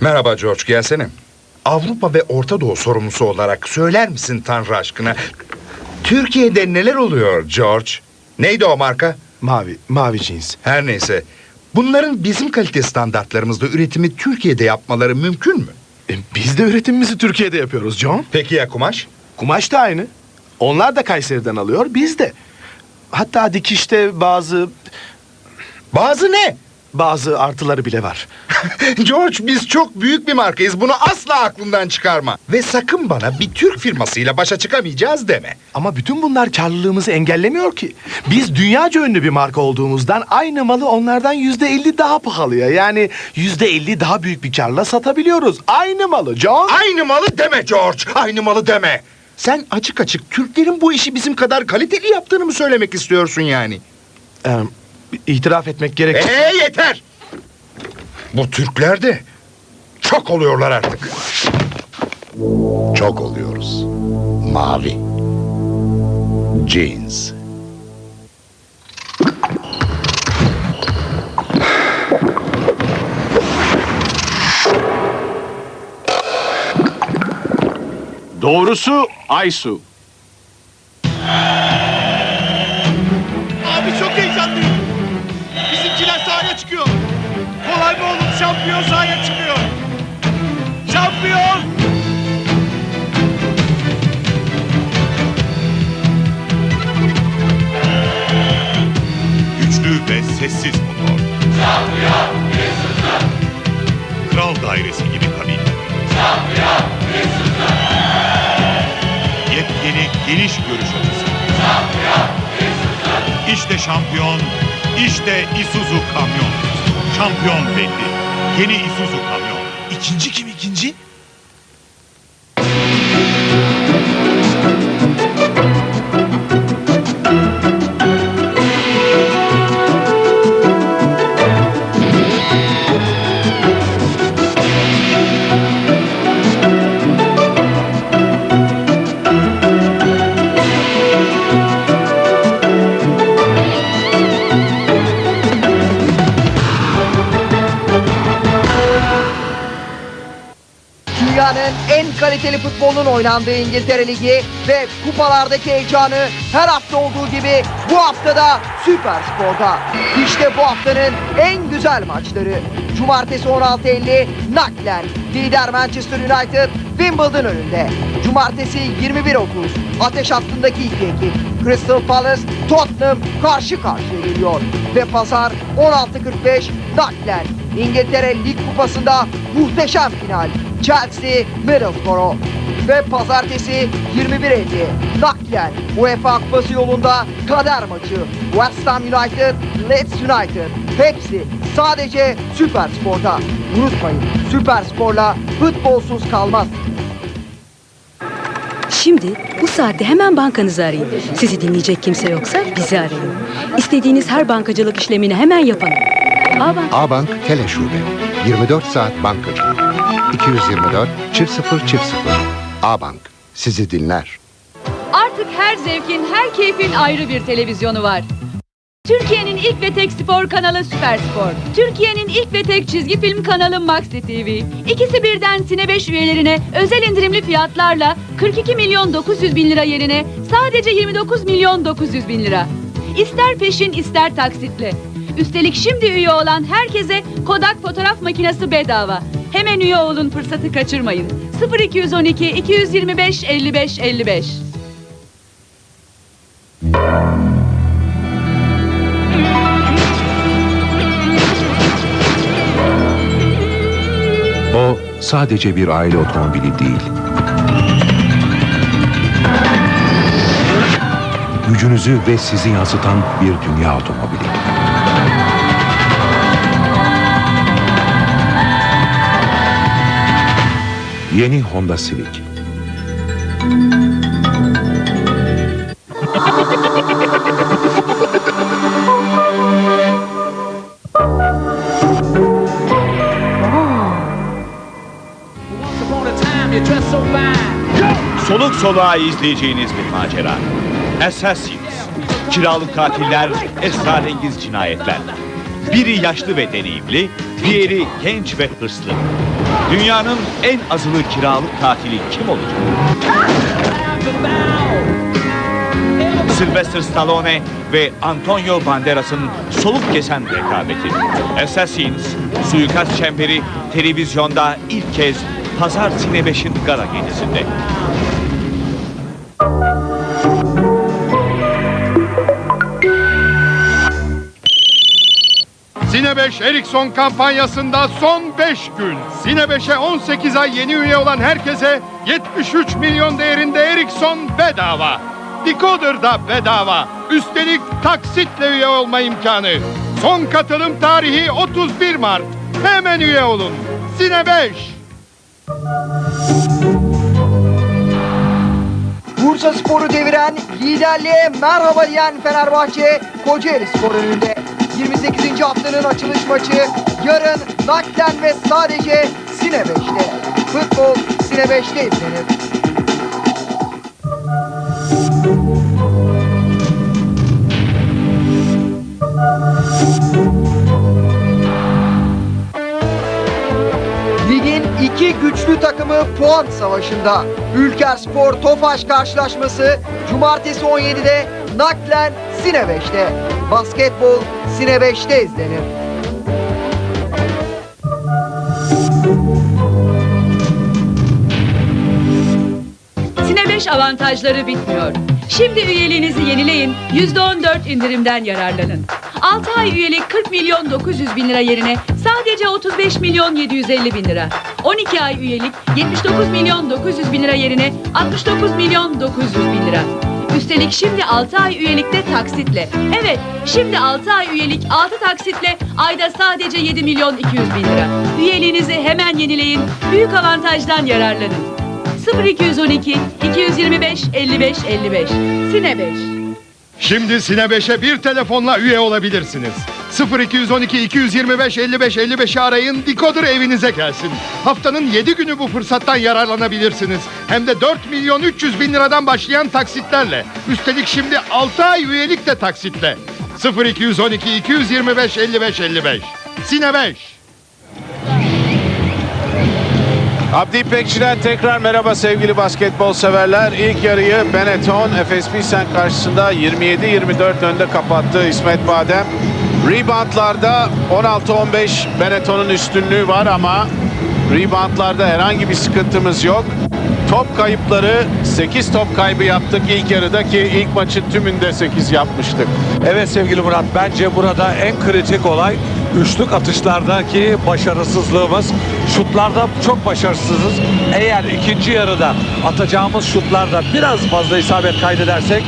Merhaba George, gelsene. Avrupa ve Orta Doğu sorumlusu olarak söyler misin Tanrı aşkına? Türkiye'de neler oluyor George? Neydi o marka? Mavi, mavi jeans. Her neyse. Bunların bizim kalite standartlarımızda üretimi Türkiye'de yapmaları mümkün mü? E, biz de üretimimizi Türkiye'de yapıyoruz John. Peki ya kumaş? Kumaş da aynı. Onlar da Kayseri'den alıyor, biz de. Hatta dikişte bazı Bazı ne? Bazı artıları bile var. George biz çok büyük bir markayız. Bunu asla aklından çıkarma. Ve sakın bana bir Türk firmasıyla başa çıkamayacağız deme. Ama bütün bunlar karlılığımızı engellemiyor ki. Biz dünyaca ünlü bir marka olduğumuzdan aynı malı onlardan yüzde elli daha pahalıya yani yüzde elli daha büyük bir karla satabiliyoruz. Aynı malı John. Aynı malı deme George. Aynı malı deme. Sen açık açık Türklerin bu işi bizim kadar kaliteli yaptığını mı söylemek istiyorsun yani? Ee, itiraf etmek gerek. Ee yeter. Bu Türkler de çok oluyorlar artık. Çok oluyoruz. Mavi. Jeans. Doğrusu Aysu. Şampiyon sahaya çıkıyor. Şampiyon! Güçlü ve sessiz motor. Kral dairesi gibi kabin. Yepyeni geniş görüş açısı. İşte şampiyon, işte Isuzu kamyon. Şampiyon belli. Isuzu kamyon. İkinci kim Dünyanın en kaliteli futbolun oynandığı İngiltere Ligi ve kupalardaki heyecanı her hafta olduğu gibi bu haftada Süper Spor'da. İşte bu haftanın en güzel maçları. Cumartesi 16.50 naklen lider Manchester United Wimbledon önünde. Cumartesi 21.30 ateş hattındaki iki ekip Crystal Palace Tottenham karşı karşıya geliyor. Ve pazar 16.45 naklen İngiltere Lig Kupası'nda muhteşem final. Chelsea Middlesbrough ve pazartesi 21.50 naklen UEFA Kupası yolunda kader maçı West Ham United Leeds United hepsi sadece Süper Spor'da. Unutmayın Süper Spor'la futbolsuz kalmaz. Şimdi bu saatte hemen bankanızı arayın. Sizi dinleyecek kimse yoksa bizi arayın. İstediğiniz her bankacılık işlemini hemen yapalım. A-Bank Tele Şube. 24 saat bankacılık. 224 çift 0 çift 0. A-Bank sizi dinler. Artık her zevkin, her keyfin ayrı bir televizyonu var. Türkiye'nin ilk ve tek spor kanalı Süper Spor. Türkiye'nin ilk ve tek çizgi film kanalı Maxi TV. İkisi birden Sine 5 üyelerine özel indirimli fiyatlarla 42 milyon 900 bin lira yerine sadece 29 milyon 900 bin lira. İster peşin ister taksitle. Üstelik şimdi üye olan herkese Kodak fotoğraf makinesi bedava. Hemen üye olun fırsatı kaçırmayın. 0212 225 55 55. O sadece bir aile otomobili değil. Gücünüzü ve sizi yansıtan bir dünya otomobili. Yeni Honda Civic. Soluk soluğa izleyeceğiniz bir macera. Assassins. Kiralık katiller, esrarengiz cinayetler. Biri yaşlı ve deneyimli, diğeri genç ve hırslı. Dünyanın en azılı kiralık katili kim olacak? Sylvester Stallone ve Antonio Banderas'ın soluk kesen rekabeti. Assassins, Suikast Çemberi televizyonda ilk kez Pazar Sine 5'in gala gecesinde. Sine 5 Ericsson kampanyasında son 5 gün. Sine 5'e 18 ay yeni üye olan herkese 73 milyon değerinde Ericsson bedava. Decoder da bedava. Üstelik taksitle üye olma imkanı. Son katılım tarihi 31 Mart. Hemen üye olun. Sine 5. Bursa Spor'u deviren liderliğe merhaba diyen Fenerbahçe Kocaeli Spor önünde. 28. haftanın açılış maçı yarın naklen ve sadece Sine 5'te. Futbol Sine 5'te izlenir. Ligin iki güçlü takımı puan savaşında. Ülker Spor Tofaş karşılaşması Cumartesi 17'de naklen Sine 5'te. Basketbol Sine 5'te izlenir. Sine 5 avantajları bitmiyor. Şimdi üyeliğinizi yenileyin, %14 indirimden yararlanın. 6 ay üyelik 40 milyon 900 bin lira yerine sadece 35 milyon 750 bin lira. 12 ay üyelik 79 milyon 900 bin lira yerine 69 milyon 900 bin lira. Üstelik şimdi 6 ay üyelikte taksitle. Evet, şimdi 6 ay üyelik 6 taksitle ayda sadece 7 milyon 200 bin lira. Üyeliğinizi hemen yenileyin, büyük avantajdan yararlanın. 0212 225 55 55 Sine 5 Şimdi Sine 5'e bir telefonla üye olabilirsiniz. 0212 225 55 55'i arayın, dekoder evinize gelsin. Haftanın 7 günü bu fırsattan yararlanabilirsiniz. Hem de 4 milyon 300 bin liradan başlayan taksitlerle. Üstelik şimdi 6 ay üyelik de taksitle. 0212 225 55 55. Sine 5. Abdi İpekçi'den tekrar merhaba sevgili basketbol severler. İlk yarıyı Benetton Efes Pilsen karşısında 27-24 önde kapattı İsmet Badem. Reboundlarda 16-15 Benetton'un üstünlüğü var ama reboundlarda herhangi bir sıkıntımız yok. Top kayıpları 8 top kaybı yaptık ilk yarıda ki ilk maçın tümünde 8 yapmıştık. Evet sevgili Murat bence burada en kritik olay üçlük atışlardaki başarısızlığımız. Şutlarda çok başarısızız. Eğer ikinci yarıda atacağımız şutlarda biraz fazla isabet kaydedersek